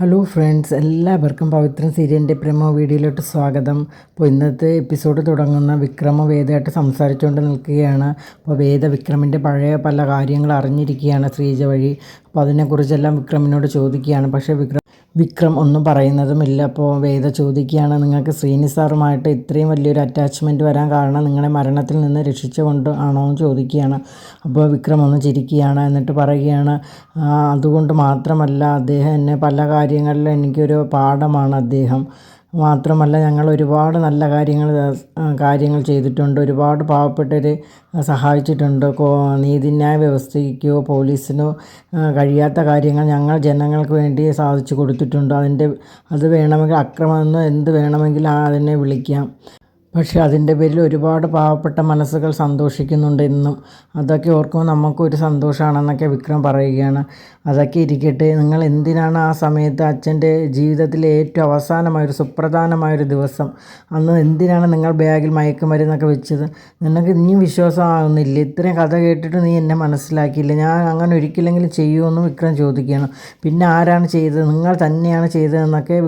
Hello friends എല്ലാവർക്കും പവിത്രൻ സീരിയലിന്റെ promo വീഡിയോയിലോട്ട് സ്വാഗതം. അപ്പോൾ ഇന്നത്തെ എപ്പിസോഡ് തുടങ്ങുന്ന വിക്രമ വേദയായിട്ട് സംസാരിച്ചുകൊണ്ട് നിൽക്കുകയാണ്. അപ്പോൾ വേദ വിക്രമിന്റെ പഴയ പല കാര്യങ്ങൾ അറിഞ്ഞിരിക്കുകയാണ് ശ്രീജ വഴി. അപ്പോൾ അതിനെക്കുറിച്ചെല്ലാം വിക്രമിനോട് ചോദിക്കുകയാണ്. പക്ഷേ വിക്രം വിക്രം ഒന്നും പറയുന്നതുമില്ല. അപ്പോൾ വേദ ചോദിക്കുകയാണ് നിങ്ങൾക്ക് ശ്രീനി സാറുമായിട്ട് ഇത്രയും വലിയൊരു അറ്റാച്ച്മെന്റ് വരാൻ കാരണം നിങ്ങളെ മരണത്തിൽ നിന്ന് രക്ഷിച്ചുകൊണ്ട് ആണോ എന്ന് ചോദിക്കുകയാണ്. അപ്പോൾ വിക്രം ഒന്ന് ചിരിക്കുകയാണ് എന്നിട്ട് പറയുകയാണ് അതുകൊണ്ട് മാത്രമല്ല അദ്ദേഹം എന്നെ പല കാര്യങ്ങളിലും എനിക്കൊരു പാഠമാണ് അദ്ദേഹം. മാത്രമല്ല ഞങ്ങൾ ഒരുപാട് നല്ല കാര്യങ്ങൾ കാര്യങ്ങൾ ചെയ്തിട്ടുണ്ട്. ഒരുപാട് പാവപ്പെട്ടവരെ സഹായിച്ചിട്ടുണ്ട്. നീതിന്യായ വ്യവസ്ഥയ്ക്കോ പോലീസിനോ കഴിയാത്ത കാര്യങ്ങൾ ഞങ്ങൾ ജനങ്ങൾക്ക് വേണ്ടി സാധിച്ചു കൊടുത്തിട്ടുണ്ട്. അതിന്റെ അത് വേണമെങ്കിൽ അക്രമമെന്നോ എന്ത് വേണമെങ്കിലും അതിനെ വിളിക്കാം. പക്ഷേ അതിന്റെ പേരിൽ ഒരുപാട് പാവപ്പെട്ട മനസ്സുകൾ സന്തോഷിക്കുന്നുണ്ട് ഇന്നും. അതൊക്കെ ഓർക്കുമ്പോൾ നമുക്കൊരു സന്തോഷമാണെന്നൊക്കെ വിക്രം പറയുകയാണ്. അതൊക്കെ ഇരിക്കട്ടെ നിങ്ങൾ എന്തിനാണ് ആ സമയത്ത് അച്ഛന്റെ ജീവിതത്തിലെ ഏറ്റവും അവസാനമായൊരു സുപ്രധാനമായൊരു ദിവസം? അന്ന് എന്തിനാണ് നിങ്ങൾ ബാഗിൽ മയക്കുമരുന്നൊക്കെ വെച്ചത്? നിനക്ക് ഇനിയും വിശ്വാസമാകുന്നില്ല ഇത്രയും കഥ കേട്ടിട്ട് നീ എന്നെ മനസ്സിലാക്കിയില്ല. ഞാൻ അങ്ങനെ ഒരിക്കലെങ്കിലും ചെയ്യുമെന്ന് വിക്രം ചോദിക്കുകയാണ്. പിന്നെ ആരാണ് ചെയ്തത്? നിങ്ങൾ തന്നെയാണ് ചെയ്തതെന്നൊക്കെ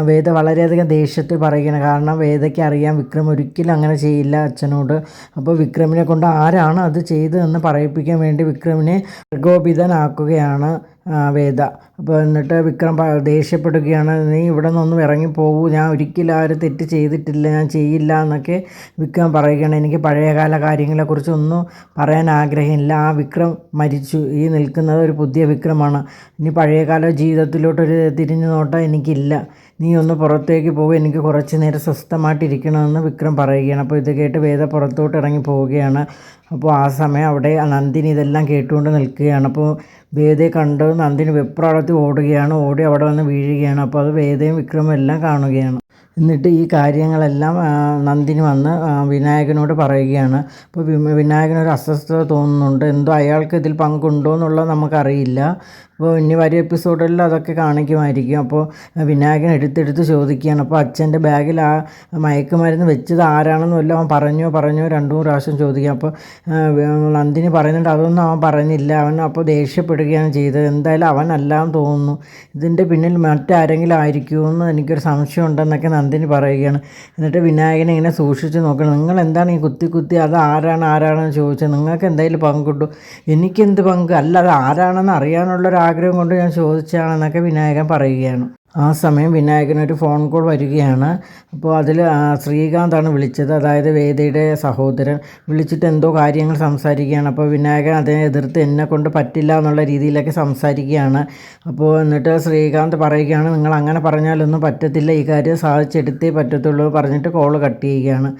വേദ വളരെയധികം ദേഷ്യത്തിൽ പറയുകയാണ്. കാരണം വേദയ്ക്ക് അറിയാം വിക്രം ഒരിക്കലും അങ്ങനെ ചെയ്യില്ല അച്ഛനോട്. അപ്പോൾ വിക്രമിനെ കൊണ്ട് ആരാണ് അത് ചെയ്തതെന്ന് പറയിപ്പിക്കാൻ വേണ്ടി വിക്രമിനെ പ്രകോപിതനാക്കുകയാണ്. വേദ. അപ്പോൾ എന്നിട്ട് വിക്രം ദേഷ്യപ്പെടുകയാണ് നീ ഇവിടെ നിന്നൊന്നും ഇറങ്ങിപ്പോകൂ ഞാൻ ഒരിക്കലും ആ ഒരു തെറ്റ് ചെയ്തിട്ടില്ല. ഞാൻ ചെയ്യില്ല എന്നൊക്കെ വിക്രം പറയുകയാണ്. എനിക്ക് പഴയകാല കാര്യങ്ങളെക്കുറിച്ചൊന്നും പറയാൻ ആഗ്രഹമില്ല. ആ വിക്രം മരിച്ചു. ഈ നിൽക്കുന്നത് ഒരു പുതിയ വിക്രമാണ്. ഇനി പഴയകാല ജീവിതത്തിലോട്ടൊരു തിരിഞ്ഞു നോട്ടം എനിക്കില്ല. നീ ഒന്ന് പുറത്തേക്ക് പോകും എനിക്ക് കുറച്ച് നേരം സ്വസ്ഥമായിട്ടിരിക്കണമെന്ന് വിക്രം പറയുകയാണ്. അപ്പോൾ ഇത് കേട്ട് വേദ പുറത്തോട്ട് ഇറങ്ങി പോവുകയാണ്. അപ്പോൾ ആ സമയം അവിടെ നന്ദിനി ഇതെല്ലാം കേട്ടുകൊണ്ട് നിൽക്കുകയാണ്. അപ്പോൾ വേദയെ കണ്ട് നന്ദിനി വെപ്രാളത്തിൽ ഓടുകയാണ് ഓടി അവിടെ വന്ന് വീഴുകയാണ്. അപ്പോൾ അത് വേദയും വിക്രമും എല്ലാം കാണുകയാണ്. എന്നിട്ട് ഈ കാര്യങ്ങളെല്ലാം നന്ദിനി വന്ന് വിനായകനോട് പറയുകയാണ്. അപ്പോൾ വിനായകനൊരു അസ്വസ്ഥത തോന്നുന്നുണ്ട്. എന്തോ അയാൾക്ക് ഇതിൽ പങ്കുണ്ടോ എന്നുള്ളത് നമുക്കറിയില്ല. അപ്പോൾ ഇനി വരും എപ്പിസോഡിൽ അതൊക്കെ കാണിക്കുമായിരിക്കും. അപ്പോൾ വിനായകൻ എടുത്തെടുത്ത് ചോദിക്കുകയാണ്. അപ്പോൾ അച്ഛന്റെ ബാഗിൽ ആ മയക്കുമരുന്ന് വെച്ചത് ആരാണെന്ന് എല്ലാം അവൻ പറഞ്ഞോ പറഞ്ഞോ രണ്ടു മൂന്ന് പ്രാവശ്യം ചോദിക്കാം അപ്പോൾ നന്ദിനി പറയുന്നുണ്ട് അതൊന്നും അവൻ പറഞ്ഞില്ല. അവൻ അപ്പോൾ ദേഷ്യപ്പെടുകയാണ് ചെയ്തത്. എന്തായാലും അവനല്ലാന്ന് തോന്നുന്നു. ഇതിന്റെ പിന്നിൽ മറ്റാരെങ്കിലും ആയിരിക്കുമെന്ന് എനിക്കൊരു സംശയം ഉണ്ടെന്നൊക്കെ നന്ദിനി പറയുകയാണ്. എന്നിട്ട് വിനായകനെ ഇങ്ങനെ സൂക്ഷിച്ച് നോക്കണം. നിങ്ങൾ എന്താണ് ഈ കുത്തി കുത്തി അത് ആരാണ് ആരാണെന്ന് ചോദിച്ചത് നിങ്ങൾക്ക് എന്തായാലും പങ്കുണ്ടോ? എനിക്കെന്ത് പങ്ക്? അല്ല അത് ആരാണെന്ന് അറിയാനുള്ളൊരു ആഗ്രഹം കൊണ്ട് ഞാൻ ചോദിച്ചതാണെന്നൊക്കെ വിനായകൻ പറയുകയാണ്. ആ സമയം വിനായകനൊരു ഫോൺ കോൾ വരികയാണ്. അപ്പോൾ അതിൽ ശ്രീകാന്താണ് വിളിച്ചത്. അതായത് വേദയുടെ സഹോദരൻ വിളിച്ചിട്ട് എന്തോ കാര്യങ്ങൾ സംസാരിക്കുകയാണ്. അപ്പോൾ വിനായകൻ അതിനെ എതിർത്ത് എന്നെ കൊണ്ട് പറ്റില്ല എന്നുള്ള രീതിയിലൊക്കെ സംസാരിക്കുകയാണ്. അപ്പോൾ എന്നിട്ട് ശ്രീകാന്ത് പറയുകയാണ് നിങ്ങൾ അങ്ങനെ പറഞ്ഞാലൊന്നും പറ്റത്തില്ല. ഈ കാര്യം സാധിച്ചെടുത്തേ പറ്റത്തുള്ളൂ പറഞ്ഞിട്ട് കോൾ കട്ട് ചെയ്യുകയാണ്.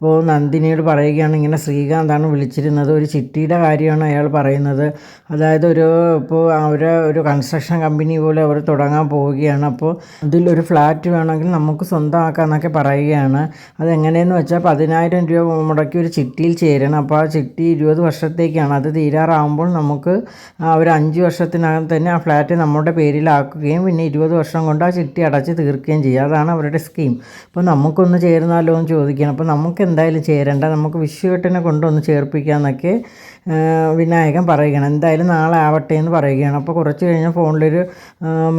അപ്പോൾ നന്ദിനിയോട് പറയുകയാണ് ഇങ്ങനെ ശ്രീകാന്താണ് വിളിച്ചിരുന്നത്. ഒരു ചിട്ടിയുടെ കാര്യമാണ് അയാൾ പറയുന്നത്. അതായത് ഒരു ഇപ്പോൾ അവരെ ഒരു കൺസ്ട്രക്ഷൻ കമ്പനി പോലെ അവർ തുടങ്ങാൻ പോവുകയാണ്. അപ്പോൾ അതിലൊരു ഫ്ലാറ്റ് വേണമെങ്കിൽ നമുക്ക് സ്വന്തമാക്കാമെന്നൊക്കെ പറയുകയാണ്. അതെങ്ങനെയെന്ന് വെച്ചാൽ പതിനായിരം രൂപ മുടക്കി ഒരു ചിട്ടിയിൽ ചേരണം. അപ്പോൾ ആ ചിട്ടി ഇരുപത് വർഷത്തേക്കാണ്. അത് തീരാറാകുമ്പോൾ നമുക്ക് ഒരു അഞ്ച് വർഷത്തിനകം തന്നെ ആ ഫ്ലാറ്റ് നമ്മുടെ പേരിലാക്കുകയും പിന്നെ ഇരുപത് വർഷം കൊണ്ട് ആ ചിട്ടി അടച്ച് തീർക്കുകയും ചെയ്യുക അതാണ് അവരുടെ സ്കീം അപ്പോൾ നമുക്കൊന്ന് ചേർന്നാലോ എന്ന് ചോദിക്കണം അപ്പോൾ നമുക്ക് എന്തായാലും ചേരണ്ട. നമുക്ക് വിശ്വകെട്ടിനെ കൊണ്ടൊന്ന് ചേർപ്പിക്കാമെന്നൊക്കെ വിനായകൻ പറയുകയാണ് എന്തായാലും നാളെ ആവട്ടെ എന്ന് പറയുകയാണ്. അപ്പോൾ കുറച്ച് കഴിഞ്ഞാൽ ഫോണിലൊരു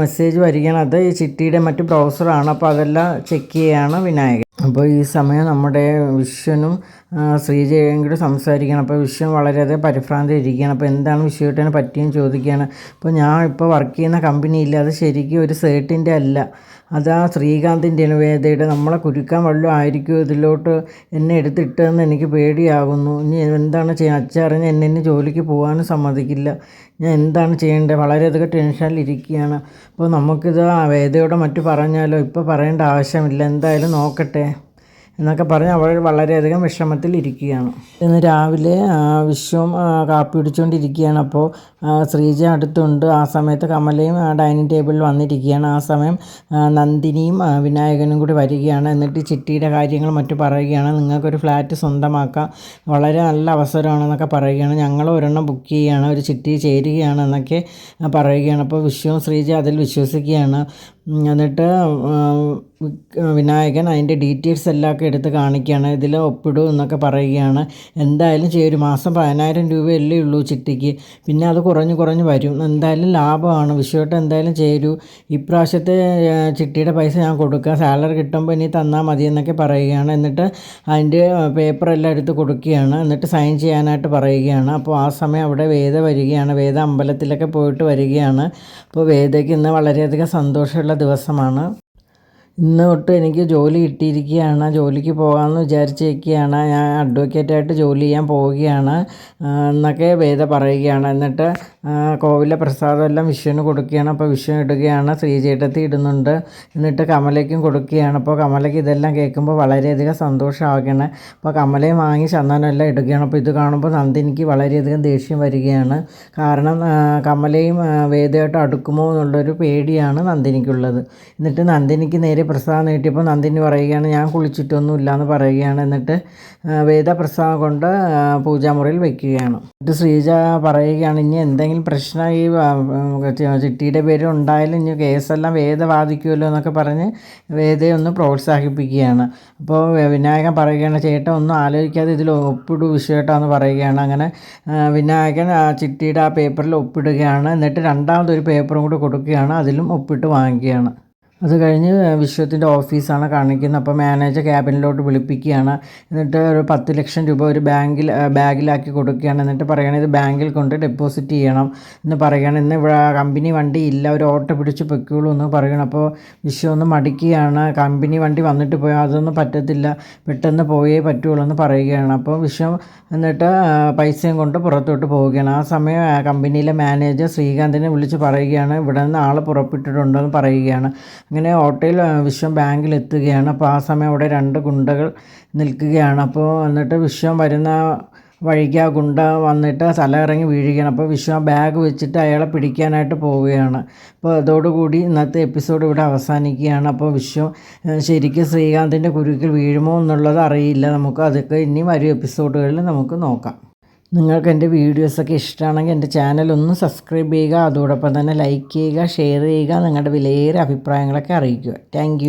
മെസ്സേജ് വരികയാണ്. അത് ഈ ചിട്ടിയുടെ മറ്റ് ബ്രൗസറാണ് അപ്പോൾ അതെല്ലാം ചെക്ക് ചെയ്യുകയാണ് വിനായകൻ. അപ്പോൾ ഈ സമയം നമ്മുടെ വിശ്വനും ശ്രീജയും കൂടി സംസാരിക്കണം. അപ്പോൾ വിശ്വൻ വളരെയധികം പരിഭ്രാന്തി ഇരിക്കുകയാണ്. അപ്പോൾ എന്താണ് വിശ്വട്ടേനെ പറ്റിയെന്ന് ചോദിക്കുകയാണ്. അപ്പോൾ ഞാൻ ഇപ്പോൾ വർക്ക് ചെയ്യുന്ന കമ്പനിയില്ല അത് ശരിക്കും ഒരു സേട്ടിന്റെ അല്ല. അത് ആ ശ്രീകാന്തിന്റെ വേദയുടെ നമ്മളെ കുരുക്കാൻ വല്ലതും ആയിരിക്കും ഇതിലോട്ട്? എന്നെ എടുത്തിട്ടതെന്ന് എനിക്ക് പേടിയാകുന്നു. ഇനി എന്താണ് ചെയ്യുക അച്ഛറിഞ്ഞ് എന്നെ ജോലിക്ക് പോകാനും സമ്മതിക്കില്ല. ഞാൻ എന്താണ് ചെയ്യേണ്ടത്? വളരെയധികം ടെൻഷനിലിരിക്കുകയാണ് അപ്പോൾ നമുക്കിത് വേദയോടെ മറ്റു പറഞ്ഞാലോ? ഇപ്പോൾ പറയേണ്ട ആവശ്യമില്ല. എന്തായാലും നോക്കട്ടെ. എന്നൊക്കെ പറഞ്ഞ് അവൾ വളരെയധികം വിഷമത്തിൽ ഇരിക്കുകയാണ്. ഇന്ന് രാവിലെ വിശ്വം കാപ്പി പിടിച്ചുകൊണ്ടിരിക്കുകയാണ് അപ്പോൾ ശ്രീജ അടുത്തുണ്ട്. ആ സമയത്ത് കമലയും ഡൈനിങ് ടേബിളിൽ വന്നിരിക്കുകയാണ്. ആ സമയം നന്ദിനിയും വിനായകനും കൂടി വരികയാണ്. എന്നിട്ട് ചിട്ടിയുടെ കാര്യങ്ങൾ മറ്റു പറയുകയാണ്. നിങ്ങൾക്കൊരു ഫ്ലാറ്റ് സ്വന്തമാക്കാം. വളരെ നല്ല അവസരമാണെന്നൊക്കെ പറയുകയാണ്. ഞങ്ങൾ ഒരെണ്ണം ബുക്ക് ചെയ്യുകയാണ്. ഒരു ചിട്ടി ചേരുകയാണ് എന്നൊക്കെ പറയുകയാണ്. അപ്പോൾ വിശ്വവും ശ്രീജ അതിൽ വിശ്വസിക്കുകയാണ്. എന്നിട്ട് വിനായകൻ അതിന്റെ ഡീറ്റെയിൽസ് എല്ലാം ഒക്കെ എടുത്ത് കാണിക്കുകയാണ്. ഇതിൽ ഒപ്പിടും എന്നൊക്കെ പറയുകയാണ്. എന്തായാലും ചെയ്യും. ഒരു മാസം പതിനായിരം രൂപയല്ലേ ഉള്ളൂ ചിട്ടിക്ക്. പിന്നെ അത് കുറഞ്ഞ് കുറഞ്ഞ് വരും. എന്തായാലും ലാഭമാണ്. വിഷുവട്ടം എന്തായാലും ചേരൂ ഇപ്രാവശ്യത്തെ ചിട്ടിയുടെ പൈസ ഞാൻ കൊടുക്കുക സാലറി കിട്ടുമ്പോൾ ഇനി തന്നാൽ മതി എന്നൊക്കെ പറയുകയാണ്. എന്നിട്ട് അതിന്റെ പേപ്പറെല്ലാം എടുത്ത് കൊടുക്കുകയാണ്. എന്നിട്ട് സൈൻ ചെയ്യാനായിട്ട് പറയുകയാണ്. അപ്പോൾ ആ സമയം അവിടെ വേദ വരികയാണ്. വേദ അമ്പലത്തിലൊക്കെ പോയിട്ട് വരികയാണ്. അപ്പോൾ വേദയ്ക്ക് ഇന്ന് വളരെയധികം സന്തോഷമുള്ള ദിവസമാണ്. ഇന്ന് തൊട്ട് എനിക്ക് ജോലി കിട്ടിയിരിക്കുകയാണ്. ജോലിക്ക് പോകാമെന്ന് വിചാരിച്ചിരിക്കുകയാണ്. ഞാൻ അഡ്വക്കേറ്റായിട്ട് ജോലി ചെയ്യാൻ പോവുകയാണ് എന്നൊക്കെ വേദ പറയുകയാണ്. എന്നിട്ട് കോവിലെ പ്രസാദം എല്ലാം വിഷുവിന് കൊടുക്കുകയാണ്. അപ്പോൾ വിഷു ഇടുകയാണ്. ശ്രീചേട്ടത്തി ഇടുന്നുണ്ട്. എന്നിട്ട് കമലയ്ക്കും കൊടുക്കുകയാണ്. അപ്പോൾ കമലയ്ക്ക് ഇതെല്ലാം കേൾക്കുമ്പോൾ വളരെയധികം സന്തോഷമാകുകയാണ് അപ്പോൾ കമലയും വാങ്ങി ചന്ദനം എല്ലാം ഇടുകയാണ്. അപ്പോൾ ഇത് കാണുമ്പോൾ നന്ദിനിക്ക് വളരെയധികം ദേഷ്യം വരികയാണ്. കാരണം കമലയും വേദയായിട്ട് അടുക്കുമോ എന്നുള്ളൊരു പേടിയാണ് നന്ദിനിക്കുള്ളത്. എന്നിട്ട് നന്ദിനിക്ക് നേരെ പ്രസാദം നീട്ടിയപ്പോൾ നന്ദിനി പറയുകയാണ് ഞാൻ കുളിച്ചിട്ടൊന്നുമില്ല എന്ന് പറയുകയാണ്. എന്നിട്ട് വേദപ്രസാദം കൊണ്ട് പൂജാമുറിയിൽ വെക്കുകയാണ്. എന്നിട്ട് ശ്രീജ പറയുകയാണ് ഇനി എന്തെങ്കിലും പ്രശ്നം ഈ ചിട്ടിയുടെ പേര് ഉണ്ടായാലും ഇനി കേസെല്ലാം വേദ ബാധിക്കുമല്ലോ എന്നൊക്കെ പറഞ്ഞ് വേദയെ ഒന്ന് പ്രോത്സാഹിപ്പിക്കുകയാണ്. അപ്പോൾ വിനായകൻ പറയുകയാണ് ചേട്ടൻ ഒന്നും ആലോചിക്കാതെ ഇതിൽ ഒപ്പിടൂ വിഷയട്ടാന്ന് പറയുകയാണ്. അങ്ങനെ വിനായകൻ ആ ചിട്ടിയുടെ ആ പേപ്പറിൽ ഒപ്പിടുകയാണ്. എന്നിട്ട് രണ്ടാമതൊരു പേപ്പറും കൂടി കൊടുക്കുകയാണ് അതിലും ഒപ്പിട്ട് വാങ്ങിക്കുകയാണ്. അത് കഴിഞ്ഞ് വിശ്വത്തിന്റെ ഓഫീസാണ് കാണിക്കുന്നത്. അപ്പോൾ മാനേജർ ക്യാബിനിലോട്ട് വിളിപ്പിക്കുകയാണ്. എന്നിട്ട് ഒരു പത്ത് ലക്ഷം രൂപ ഒരു ബാങ്കിൽ ബാഗിലാക്കി കൊടുക്കുകയാണ്. എന്നിട്ട് പറയണത് ഇത് ബാങ്കിൽ കൊണ്ട് ഡെപ്പോസിറ്റ് ചെയ്യണം എന്ന് പറയുകയാണ് ഇന്ന് ഇവിടെ കമ്പനി വണ്ടി ഇല്ല. ഒരു ഓട്ടോ പിടിച്ച് പൊയ്ക്കോളൂ എന്ന് പറയണം. അപ്പോൾ വിശ്വം ഒന്ന് മടിക്കുകയാണ്. കമ്പനി വണ്ടി വന്നിട്ട് പോയാൽ അതൊന്നും പറ്റത്തില്ല. പെട്ടെന്ന് പോയേ പറ്റുള്ളൂ എന്ന് പറയുകയാണ്. അപ്പോൾ വിശ്വം എന്നിട്ട് പൈസയും കൊണ്ട് പുറത്തോട്ട് പോവുകയാണ്. ആ സമയം കമ്പനിയിലെ മാനേജർ ശ്രീകാന്തിനെ വിളിച്ച് പറയുകയാണ്. ഇവിടെ നിന്ന് ആൾ പുറപ്പെട്ടിട്ടുണ്ടെന്ന് പറയുകയാണ്. അങ്ങനെ ഓട്ടോയിൽ വിശ്വം ബാങ്കിൽ എത്തുകയാണ് അപ്പോൾ ആ സമയം അവിടെ രണ്ട് ഗുണ്ടകൾ നിൽക്കുകയാണ്. അപ്പോൾ എന്നിട്ട് വിശ്വം വരുന്ന വഴിക്ക് ആ ഗുണ്ട വന്നിട്ട് തല ഇറങ്ങി വീഴുകയാണ്. അപ്പോൾ വിശ്വം ബാഗ് വെച്ചിട്ട് അയാളെ പിടിക്കാനായിട്ട് പോവുകയാണ്. അപ്പോൾ അതോടുകൂടി ഇന്നത്തെ എപ്പിസോഡ് ഇവിടെ അവസാനിക്കുകയാണ്. അപ്പോൾ വിശ്വം ശരിക്കും ശ്രീകാന്തിന്റെ കുരുക്കിൽ വീഴുമോ എന്നുള്ളത് അറിയില്ല. നമുക്ക് അതൊക്കെ ഇനിയും വരും എപ്പിസോഡുകളിൽ നമുക്ക് നോക്കാം. നിങ്ങൾക്ക് എന്റെ വീഡിയോസൊക്കെ ഇഷ്ടമാണെങ്കിൽ എന്റെ ചാനൽ ഒന്ന് സബ്സ്ക്രൈബ് ചെയ്യുക അതോടൊപ്പം തന്നെ ലൈക്ക് ചെയ്യുക ഷെയർ ചെയ്യുക നിങ്ങളുടെ വിലയേറെ അഭിപ്രായങ്ങളൊക്കെ അറിയിക്കുക. താങ്ക്